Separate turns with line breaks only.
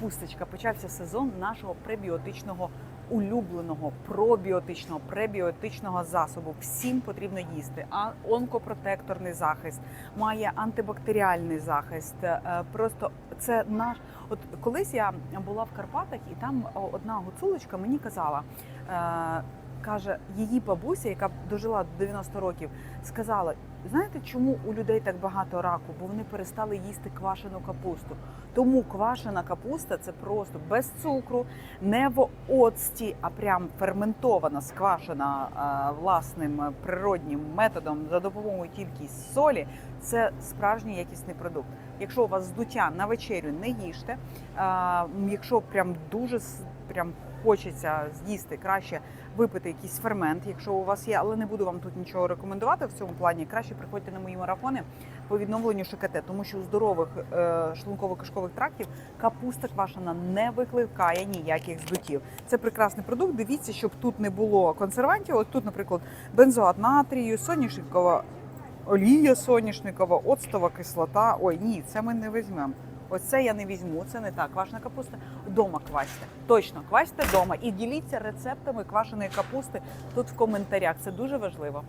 Капусточка, почався сезон нашого пребіотичного улюбленого пробіотичного пребіотичного засобу. Всім потрібно їсти. А онкопротекторний захист, має антибактеріальний захист. Е, Просто це наш. От колись я була в Карпатах, і там одна гуцулочка мені казала. Каже, її бабуся, яка дожила до 90 років, сказала: знаєте, чому у людей так багато раку? Бо вони перестали їсти квашену капусту. Тому квашена капуста це просто без цукру, не в оцті, а прям ферментована, сквашена власним природнім методом за допомогою тільки солі. Це справжній якісний продукт. Якщо у вас здуття на вечерю, не їжте. Якщо прям дуже прям хочеться з'їсти, краще випити якийсь фермент, якщо у вас є, але не буду вам тут нічого рекомендувати в цьому плані. Краще приходьте на мої марафони по відновленню ШКТ, тому що у здорових е, шлунково-кишкових трактів капуста квашена не викликає ніяких здуттів. Це прекрасний продукт. Дивіться, щоб тут не було консервантів. От тут, наприклад, бензоат натрію, соняшникова олія соняшникова, оцтова кислота. Ой, ні, це ми не візьмемо. Оце я не візьму, це не так. Квашена капуста вдома квасьте. Точно, квасьте вдома і діліться рецептами квашеної капусти тут в коментарях. Це дуже важливо.